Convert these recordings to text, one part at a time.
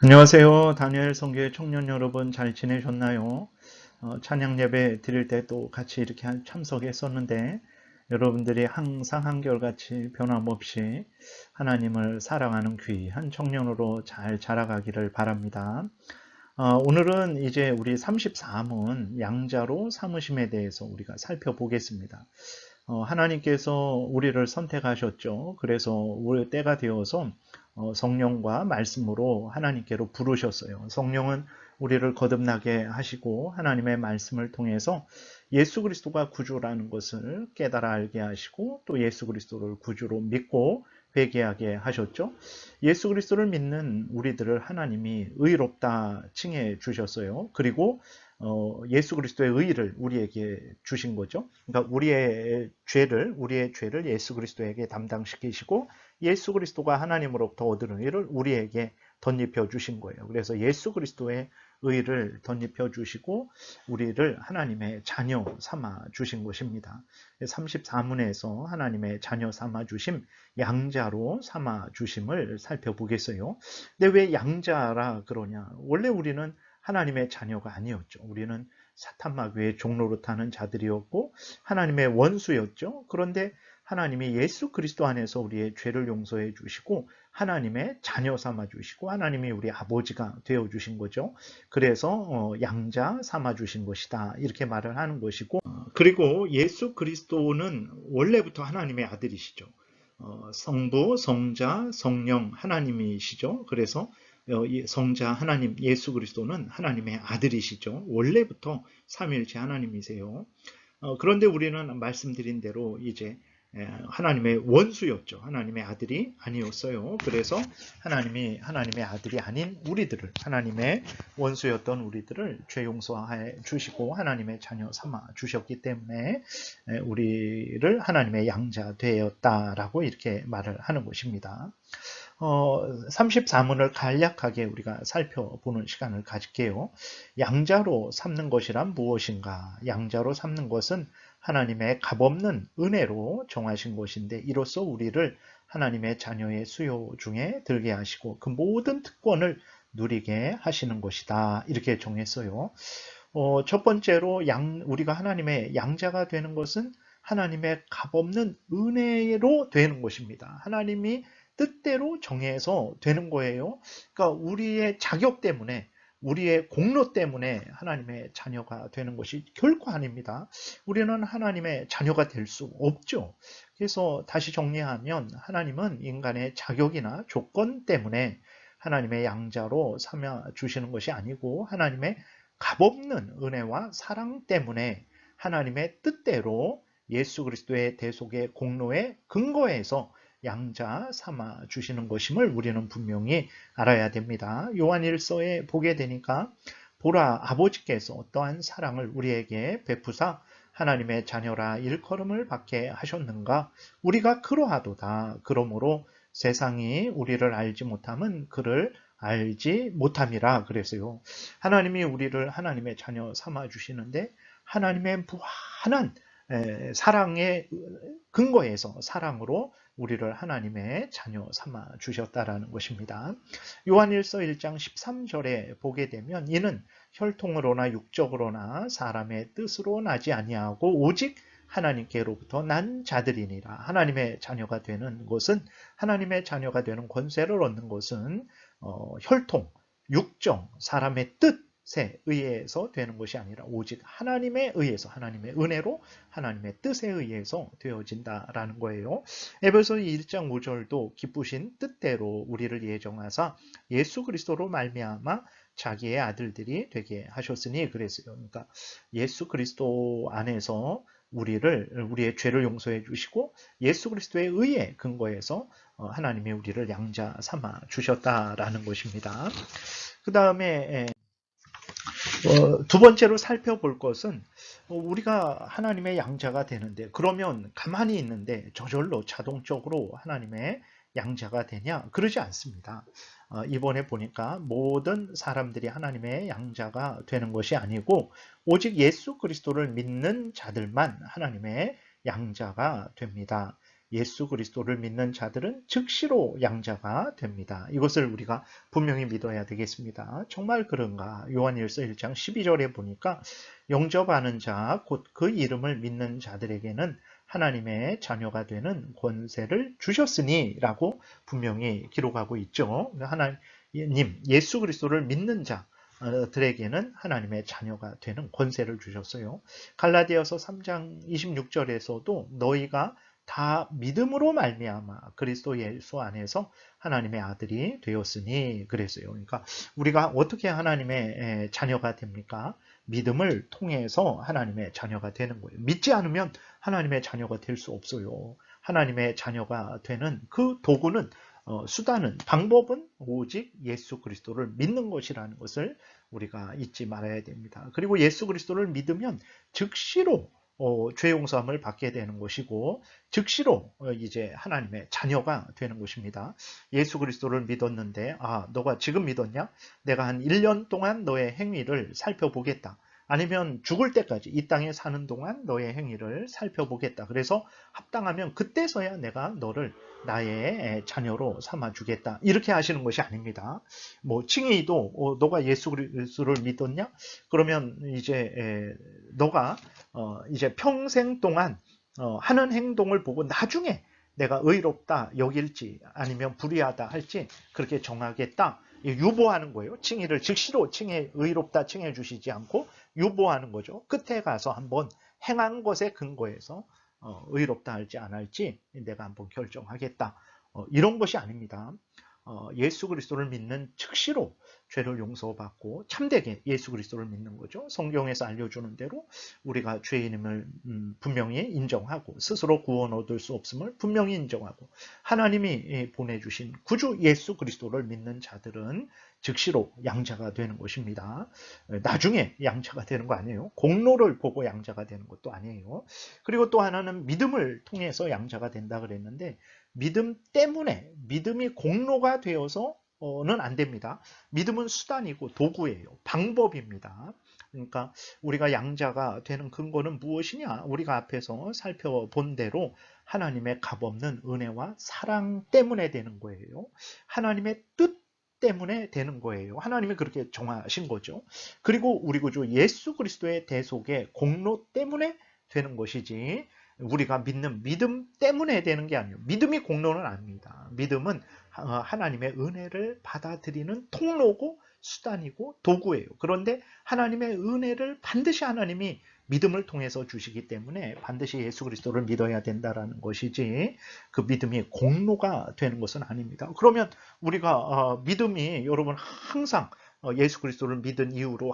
안녕하세요. 다니엘 성교회 청년 여러분 잘 지내셨나요? 어, 찬양 예배 드릴 때 또 같이 이렇게 참석했었는데 여러분들이 항상 한결같이 변함없이 하나님을 사랑하는 귀한 청년으로 잘 자라가기를 바랍니다. 어, 오늘은 이제 우리 34문 양자로 삼으심에 대해서 우리가 살펴보겠습니다. 어, 하나님께서 우리를 선택하셨죠. 그래서 우리 때가 되어서 어, 성령과 말씀으로 하나님께로 부르셨어요. 성령은 우리를 거듭나게 하시고 하나님의 말씀을 통해서 예수 그리스도가 구주라는 것을 깨달아 알게 하시고 또 예수 그리스도를 구주로 믿고 회개하게 하셨죠. 예수 그리스도를 믿는 우리들을 하나님이 의롭다 칭해 주셨어요. 그리고 어, 예수 그리스도의 의를 우리에게 주신 거죠. 그러니까 우리의 죄를 우리의 죄를 예수 그리스도에게 담당시키시고 예수 그리스도가 하나님으로부터 얻은 의를 우리에게 덧입혀 주신 거예요. 그래서 예수 그리스도의 의를 덧입혀 주시고 우리를 하나님의 자녀 삼아 주신 것입니다. 34문에서 하나님의 자녀 삼아 주심 양자로 삼아 주심을 살펴보겠어요. 근데 왜 양자라 그러냐? 원래 우리는 하나님의 자녀가 아니었죠. 우리는 사탄 마귀의 종로로 타는 자들이었고 하나님의 원수였죠. 그런데 하나님이 예수 그리스도 안에서 우리의 죄를 용서해 주시고 하나님의 자녀 삼아 주시고 하나님이 우리 아버지가 되어 주신 거죠. 그래서 어, 양자 삼아 주신 것이다. 이렇게 말을 하는 것이고 어, 그리고 예수 그리스도는 원래부터 하나님의 아들이시죠. 어, 성부, 성자, 성령 하나님이시죠. 그래서 어, 성자 하나님 예수 그리스도는 하나님의 아들이시죠. 원래부터 삼일체 하나님이세요. 어, 그런데 우리는 말씀드린 대로 이제 하나님의 원수였죠. 하나님의 아들이 아니었어요. 그래서 하나님이 하나님의 아들이 아닌 우리들을 하나님의 원수였던 우리들을 죄 용서해 주시고 하나님의 자녀 삼아 주셨기 때문에 우리를 하나님의 양자 되었다라고 이렇게 말을 하는 것입니다. 어, 34문을 간략하게 우리가 살펴보는 시간을 가질게요. 양자로 삼는 것이란 무엇인가? 양자로 삼는 것은 하나님의 값없는 은혜로 정하신 것인데 이로써 우리를 하나님의 자녀의 수요 중에 들게 하시고 그 모든 특권을 누리게 하시는 것이다. 이렇게 정했어요. 어, 첫 번째로 양, 우리가 하나님의 양자가 되는 것은 하나님의 값없는 은혜로 되는 것입니다. 하나님이 뜻대로 정해서 되는 거예요. 그러니까 우리의 자격 때문에 우리의 공로 때문에 하나님의 자녀가 되는 것이 결코 아닙니다. 우리는 하나님의 자녀가 될 수 없죠. 그래서 다시 정리하면 하나님은 인간의 자격이나 조건 때문에 하나님의 양자로 삼아 주시는 것이 아니고 하나님의 값없는 은혜와 사랑 때문에 하나님의 뜻대로 예수 그리스도의 대속의 공로에 근거해서 양자 삼아 주시는 것임을 우리는 분명히 알아야 됩니다. 요한 1서에 보게 되니까 보라 아버지께서 어떠한 사랑을 우리에게 베푸사 하나님의 자녀라 일컬음을 받게 하셨는가 우리가 그러하도다 그러므로 세상이 우리를 알지 못함은 그를 알지 못함이라 그랬어요. 하나님이 우리를 하나님의 자녀 삼아 주시는데 하나님의 무한한 사랑의 근거에서 사랑으로 우리를 하나님의 자녀 삼아 주셨다라는 것입니다. 요한일서 1장 13절에 보게 되면 이는 혈통으로나 육적으로나 사람의 뜻으로 나지 아니하고 오직 하나님께로부터 난 자들이니라. 하나님의 자녀가 되는 것은 하나님의 자녀가 되는 권세를 얻는 것은 어, 혈통, 육정, 사람의 뜻 세 의해서 되는 것이 아니라 오직 하나님에 의해서 하나님의 은혜로 하나님의 뜻에 의해서 되어진다라는 거예요. 에베소 1장 5절도 기쁘신 뜻대로 우리를 예정하사 예수 그리스도로 말미암아 자기의 아들들이 되게 하셨으니 그랬어요. 그러니까 예수 그리스도 안에서 우리를 우리의 죄를 용서해 주시고 예수 그리스도의 의에 근거해서 어, 하나님이 우리를 양자 삼아 주셨다라는 것입니다. 그 다음에 어, 두 번째로 살펴볼 것은 어, 우리가 하나님의 양자가 되는데 그러면 가만히 있는데 저절로 자동적으로 하나님의 양자가 되냐? 그러지 않습니다. 어, 이번에 보니까 모든 사람들이 하나님의 양자가 되는 것이 아니고 오직 예수 그리스도를 믿는 자들만 하나님의 양자가 됩니다. 예수 그리스도를 믿는 자들은 즉시로 양자가 됩니다. 이것을 우리가 분명히 믿어야 되겠습니다. 정말 그런가? 요한일서 1장 12절에 보니까 영접하는 자, 곧 그 이름을 믿는 자들에게는 하나님의 자녀가 되는 권세를 주셨으니 라고 분명히 기록하고 있죠. 하나님, 예수 그리스도를 믿는 자, 들에게는 하나님의 자녀가 되는 권세를 주셨어요. 갈라디아서 3장 26절에서도 너희가 다 믿음으로 말미암아 그리스도 예수 안에서 하나님의 아들이 되었으니 그랬어요. 그러니까 우리가 어떻게 하나님의 자녀가 됩니까? 믿음을 통해서 하나님의 자녀가 되는 거예요. 믿지 않으면 하나님의 자녀가 될 수 없어요. 하나님의 자녀가 되는 그 도구는 어, 수단은 방법은 오직 예수 그리스도를 믿는 것이라는 것을 우리가 잊지 말아야 됩니다. 그리고 예수 그리스도를 믿으면 즉시로 어, 죄 용서함을 받게 되는 것이고 즉시로 어, 이제 하나님의 자녀가 되는 것입니다. 예수 그리스도를 믿었는데 아 너가 지금 믿었냐? 내가 한 1년 동안 너의 행위를 살펴보겠다. 아니면 죽을 때까지 이 땅에 사는 동안 너의 행위를 살펴보겠다. 그래서 합당하면 그때서야 내가 너를 나의 자녀로 삼아주겠다. 이렇게 하시는 것이 아닙니다. 뭐 칭의도 어, 너가 예수 그리스도를 믿었냐? 그러면 이제 너가 어, 이제 평생 동안 어, 하는 행동을 보고 나중에 내가 의롭다 여길지 아니면 불의하다 할지 그렇게 정하겠다. 유보하는 거예요. 칭의를 즉시로 칭해 의롭다 칭해 주시지 않고 유보하는 거죠. 끝에 가서 한번 행한 것에 근거해서 어, 의롭다 할지 안 할지 내가 한번 결정하겠다. 어, 이런 것이 아닙니다. 어, 예수 그리스도를 믿는 즉시로 죄를 용서받고 참되게 예수 그리스도를 믿는 거죠. 성경에서 알려주는 대로 우리가 죄인임을 음, 분명히 인정하고 스스로 구원 얻을 수 없음을 분명히 인정하고 하나님이 보내주신 구주 예수 그리스도를 믿는 자들은 즉시로 양자가 되는 것입니다. 나중에 양자가 되는 거 아니에요. 공로를 보고 양자가 되는 것도 아니에요. 그리고 또 하나는 믿음을 통해서 양자가 된다 그랬는데 믿음 때문에 믿음이 공로가 되어서는 안 됩니다. 믿음은 수단이고 도구예요. 방법입니다. 그러니까 우리가 양자가 되는 근거는 무엇이냐? 우리가 앞에서 살펴본 대로 하나님의 값없는 은혜와 사랑 때문에 되는 거예요. 하나님의 뜻 때문에 되는 거예요. 하나님이 그렇게 정하신 거죠. 그리고 우리 구주 예수 그리스도의 대속의 공로 때문에 되는 것이지 우리가 믿는 믿음 때문에 되는 게 아니에요. 믿음이 공로는 아닙니다. 믿음은 어, 하나님의 은혜를 받아들이는 통로고 수단이고 도구예요. 그런데 하나님의 은혜를 반드시 하나님이 믿음을 통해서 주시기 때문에 반드시 예수 그리스도를 믿어야 된다라는 것이지 그 믿음이 공로가 되는 것은 아닙니다. 그러면 우리가 어, 믿음이 여러분 항상 어, 예수 그리스도를 믿은 이후로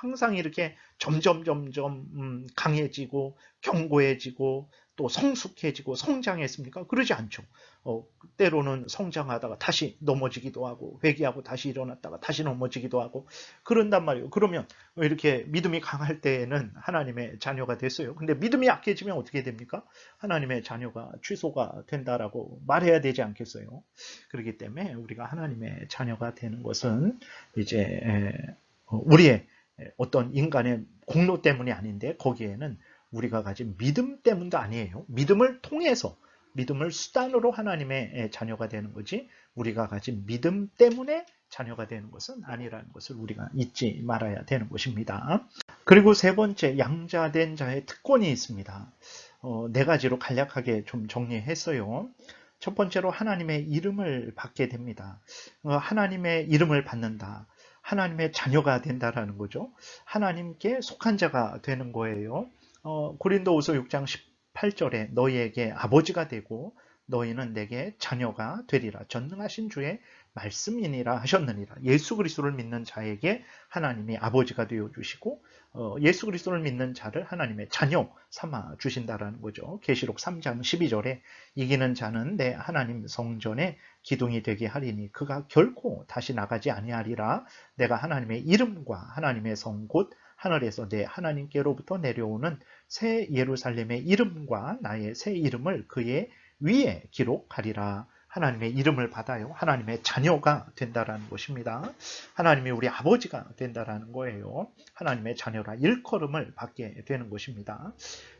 항상 이렇게 점점 점점 음, 강해지고 견고해지고 또 성숙해지고 성장했습니까? 그러지 않죠. 어, 때로는 성장하다가 다시 넘어지기도 하고 회개하고 다시 일어났다가 다시 넘어지기도 하고 그런단 말이에요. 그러면 이렇게 믿음이 강할 때에는 하나님의 자녀가 됐어요. 근데 믿음이 약해지면 어떻게 됩니까? 하나님의 자녀가 취소가 된다라고 말해야 되지 않겠어요? 그렇기 때문에 우리가 하나님의 자녀가 되는 것은 이제 어, 우리의 어떤 인간의 공로 때문이 아닌데 거기에는 우리가 가진 믿음 때문도 아니에요. 믿음을 통해서 믿음을 수단으로 하나님의 자녀가 되는 거지 우리가 가진 믿음 때문에 자녀가 되는 것은 아니라는 것을 우리가 잊지 말아야 되는 것입니다. 그리고 세 번째 양자된 자의 특권이 있습니다. 어, 네 가지로 간략하게 좀 정리했어요. 첫 번째로 하나님의 이름을 받게 됩니다. 어, 하나님의 이름을 받는다. 하나님의 자녀가 된다라는 거죠. 하나님께 속한 자가 되는 거예요. 어, 고린도후서 6장 18절에 너희에게 아버지가 되고 너희는 내게 자녀가 되리라. 전능하신 주의 말씀이니라 하셨느니라. 예수 그리스도를 믿는 자에게 하나님이 아버지가 되어 주시고 어, 예수 그리스도를 믿는 자를 하나님의 자녀 삼아 주신다라는 거죠. 계시록 3장 12절에 이기는 자는 내 하나님 성전에 기둥이 되게 하리니 그가 결코 다시 나가지 아니하리라. 내가 하나님의 이름과 하나님의 성 곧 하늘에서 내 하나님께로부터 내려오는 새 예루살렘의 이름과 나의 새 이름을 그의 위에 기록하리라. 하나님의 이름을 받아요. 하나님의 자녀가 된다라는 것입니다. 하나님이 우리 아버지가 된다라는 거예요. 하나님의 자녀라 일컬음을 받게 되는 것입니다.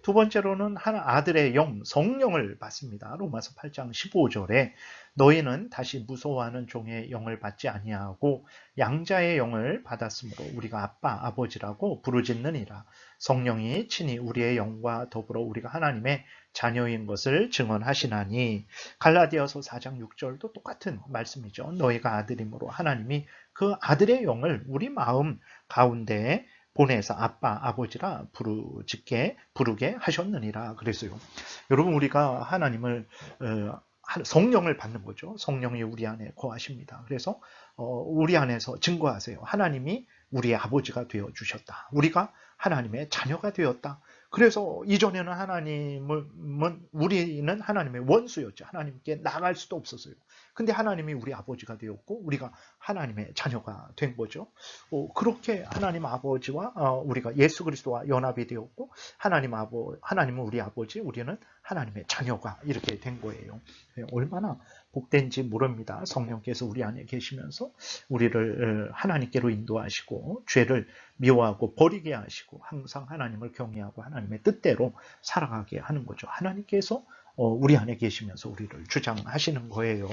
두 번째로는 하나 아들의 영, 성령을 받습니다. 로마서 8장 15절에 너희는 다시 무서워하는 종의 영을 받지 아니하고 양자의 영을 받았으므로 우리가 아빠, 아버지라고 부르짖느니라. 성령이 친히 우리의 영과 더불어 우리가 하나님의 자녀인 것을 증언하시나니 갈라디아서 4장 6절도 똑같은 말씀이죠. 너희가 아들이므로 하나님이 그 아들의 영을 우리 마음 가운데 보내서 아빠, 아버지라 부르짖게 부르게 하셨느니라 그랬어요. 여러분 우리가 하나님을 어, 성령을 받는 거죠. 성령이 우리 안에 거하십니다. 그래서 어, 우리 안에서 증거하세요. 하나님이 우리의 아버지가 되어 주셨다. 우리가 하나님의 자녀가 되었다. 그래서 이전에는 하나님은 우리는 하나님의 원수였죠. 하나님께 나갈 수도 없었어요. 근데 하나님이 우리 아버지가 되었고 우리가 하나님의 자녀가 된 거죠. 어, 그렇게 하나님 아버지와 어, 우리가 예수 그리스도와 연합이 되었고 하나님 아버 하나님은 우리 아버지, 우리는 하나님의 자녀가 이렇게 된 거예요. 네, 얼마나 복된지 모릅니다. 성령께서 우리 안에 계시면서 우리를 어, 하나님께로 인도하시고 죄를 미워하고 버리게 하시고 항상 하나님을 경외하고 하나님의 뜻대로 살아가게 하는 거죠. 하나님께서 어, 우리 안에 계시면서 우리를 주장하시는 거예요.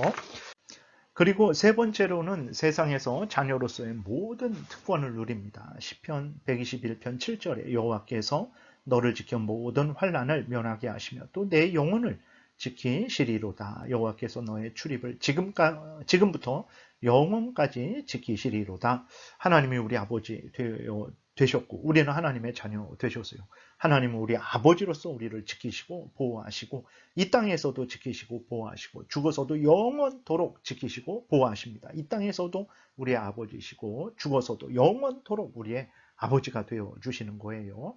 그리고 세 번째로는 세상에서 자녀로서의 모든 특권을 누립니다. 시편 121편 7절에 여호와께서 너를 지켜 모든 환란을 면하게 하시며 또 내 영혼을 지키시리로다. 여호와께서 너의 출입을 지금까, 지금부터 영원까지 지키시리로다. 하나님이 우리 아버지 되어 되셨고 우리는 하나님의 자녀 되셨어요. 하나님은 우리 아버지로서 우리를 지키시고 보호하시고 이 땅에서도 지키시고 보호하시고 죽어서도 영원토록 지키시고 보호하십니다. 이 땅에서도 우리의 아버지시고 죽어서도 영원토록 우리의 아버지가 되어 주시는 거예요.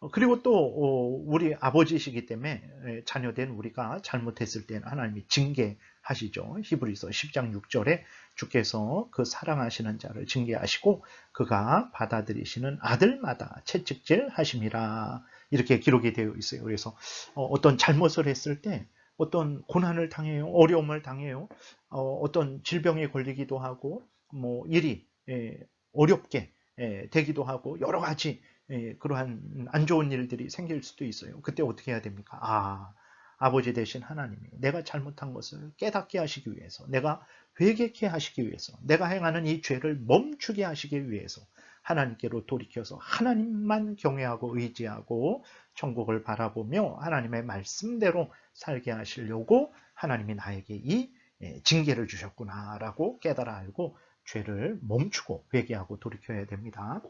어, 그리고 또 어, 우리 아버지시기 때문에 자녀된 우리가 잘못했을 때는 하나님이 징계하시죠. 히브리서 10장 6절에 주께서 그 사랑하시는 자를 징계하시고 그가 받아들이시는 아들마다 채찍질 하심이라 이렇게 기록이 되어 있어요. 그래서 어, 어떤 잘못을 했을 때 어떤 고난을 당해요. 어려움을 당해요. 어떤 질병에 걸리기도 하고 뭐 일이 예, 어렵게 예, 되기도 하고 여러 가지 예, 그러한 안 좋은 일들이 생길 수도 있어요. 그때 어떻게 해야 됩니까? 아, 아버지 대신 하나님이 내가 잘못한 것을 깨닫게 하시기 위해서, 내가 회개케 하시기 위해서, 내가 행하는 이 죄를 멈추게 하시기 위해서 하나님께로 돌이켜서 하나님만 경외하고 의지하고 천국을 바라보며 하나님의 말씀대로 살게 하시려고 하나님이 나에게 이 예, 징계를 주셨구나라고 깨달아 알고 죄를 멈추고 회개하고 돌이켜야 됩니다.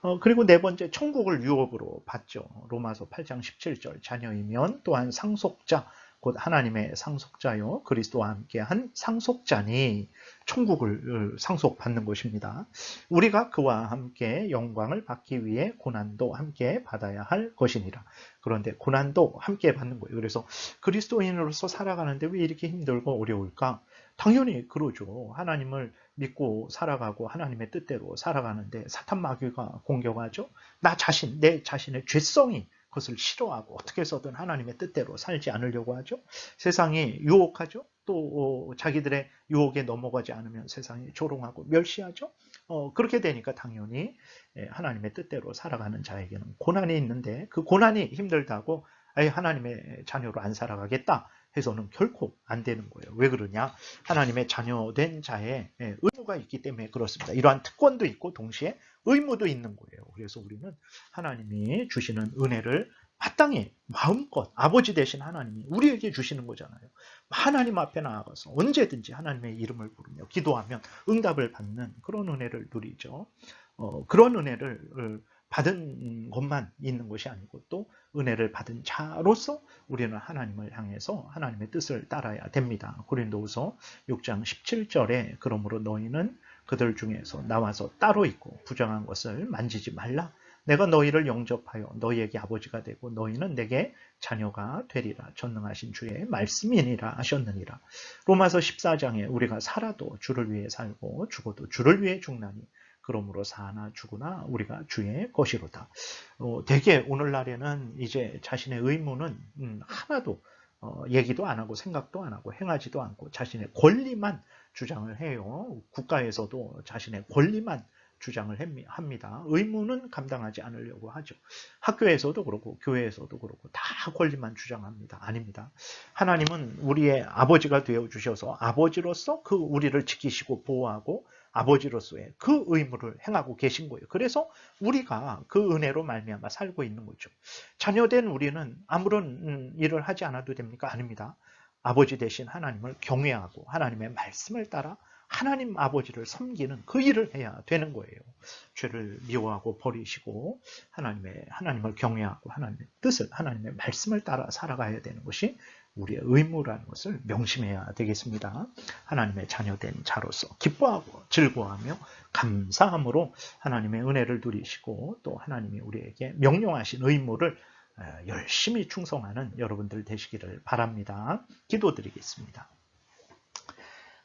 어, 그리고 네 번째 천국을 유업으로 받죠. 로마서 8장 17절 자녀이면 또한 상속자 곧 하나님의 상속자요 그리스도와 함께한 상속자니 천국을 상속받는 것입니다. 우리가 그와 함께 영광을 받기 위해 고난도 함께 받아야 할 것이니라. 그런데 고난도 함께 받는 거예요. 그래서 그리스도인으로서 살아가는데 왜 이렇게 힘들고 어려울까? 당연히 그러죠. 하나님을 믿고 살아가고 하나님의 뜻대로 살아가는데 사탄 마귀가 공격하죠. 나 자신, 내 자신의 죄성이 그것을 싫어하고 어떻게 해서든 하나님의 뜻대로 살지 않으려고 하죠. 세상이 유혹하죠. 또 어, 자기들의 유혹에 넘어가지 않으면 세상이 조롱하고 멸시하죠. 어, 그렇게 되니까 당연히 예, 하나님의 뜻대로 살아가는 자에게는 고난이 있는데 그 고난이 힘들다고 하나님의 자녀로 안 살아가겠다 해서는 결코 안 되는 거예요. 왜 그러냐? 하나님의 자녀된 자의 예, 의무가 있기 때문에 그렇습니다. 이러한 특권도 있고 동시에 의무도 있는 거예요. 그래서 우리는 하나님이 주시는 은혜를 마땅히 마음껏 아버지 되신 하나님이 우리에게 주시는 거잖아요. 하나님 앞에 나아가서 언제든지 하나님의 이름을 부르며 기도하면 응답을 받는 그런 은혜를 누리죠. 어, 그런 은혜를 받은 것만 있는 것이 아니고 또 은혜를 받은 자로서 우리는 하나님을 향해서 하나님의 뜻을 따라야 됩니다. 고린도후서 6장 17절에 그러므로 너희는 그들 중에서 나와서 따로 있고 부정한 것을 만지지 말라. 내가 너희를 영접하여 너희에게 아버지가 되고 너희는 내게 자녀가 되리라. 전능하신 주의 말씀이니라 하셨느니라. 로마서 14장에 우리가 살아도 주를 위해 살고 죽어도 주를 위해 죽나니 그러므로 사나 죽으나 우리가 주의 것이로다. 어, 대개 오늘날에는 이제 자신의 의무는 음, 하나도 어, 얘기도 안 하고 생각도 안 하고 행하지도 않고 자신의 권리만 주장을 해요. 국가에서도 자신의 권리만 주장을 합니다. 의무는 감당하지 않으려고 하죠. 학교에서도 그렇고 교회에서도 그렇고 다 권리만 주장합니다. 아닙니다. 하나님은 우리의 아버지가 되어 주셔서 아버지로서 그 우리를 지키시고 보호하고 아버지로서의 그 의무를 행하고 계신 거예요. 그래서 우리가 그 은혜로 말미암아 살고 있는 거죠. 자녀된 우리는 아무런 음, 일을 하지 않아도 됩니까? 아닙니다. 아버지 대신 하나님을 경외하고 하나님의 말씀을 따라 하나님 아버지를 섬기는 그 일을 해야 되는 거예요. 죄를 미워하고 버리시고 하나님의 하나님을 경외하고 하나님의 뜻을 하나님의 말씀을 따라 살아가야 되는 것이 우리의 의무라는 것을 명심해야 되겠습니다. 하나님의 자녀된 자로서 기뻐하고 즐거워하며 감사함으로 하나님의 은혜를 누리시고 또 하나님이 우리에게 명령하신 의무를 열심히 충성하는 여러분들 되시기를 바랍니다. 기도드리겠습니다.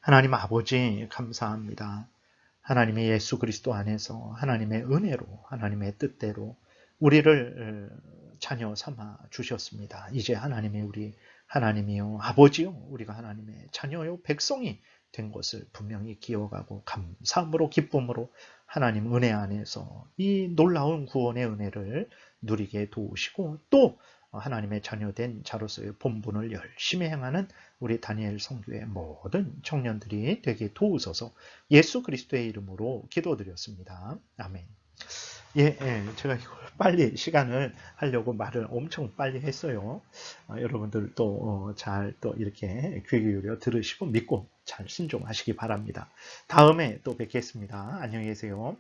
하나님 아버지 감사합니다. 하나님의 예수 그리스도 안에서 하나님의 은혜로 하나님의 뜻대로 우리를 자녀 삼아 주셨습니다. 이제 하나님의 우리 하나님이요 아버지요 우리가 하나님의 자녀요 백성이 된 것을 분명히 기억하고 감사함으로 기쁨으로 하나님 은혜 안에서 이 놀라운 구원의 은혜를 누리게 도우시고 또 하나님의 자녀된 자로서의 본분을 열심히 행하는 우리 다니엘 성교의 모든 청년들이 되게 도우소서 예수 그리스도의 이름으로 기도드렸습니다. 아멘. 예, 예, 제가 이걸 빨리 시간을 하려고 말을 엄청 빨리 했어요. 어, 여러분들 또 잘또 어, 이렇게 귀 기울여 들으시고 믿고 잘 순종하시기 바랍니다. 다음에 또 뵙겠습니다. 안녕히 계세요.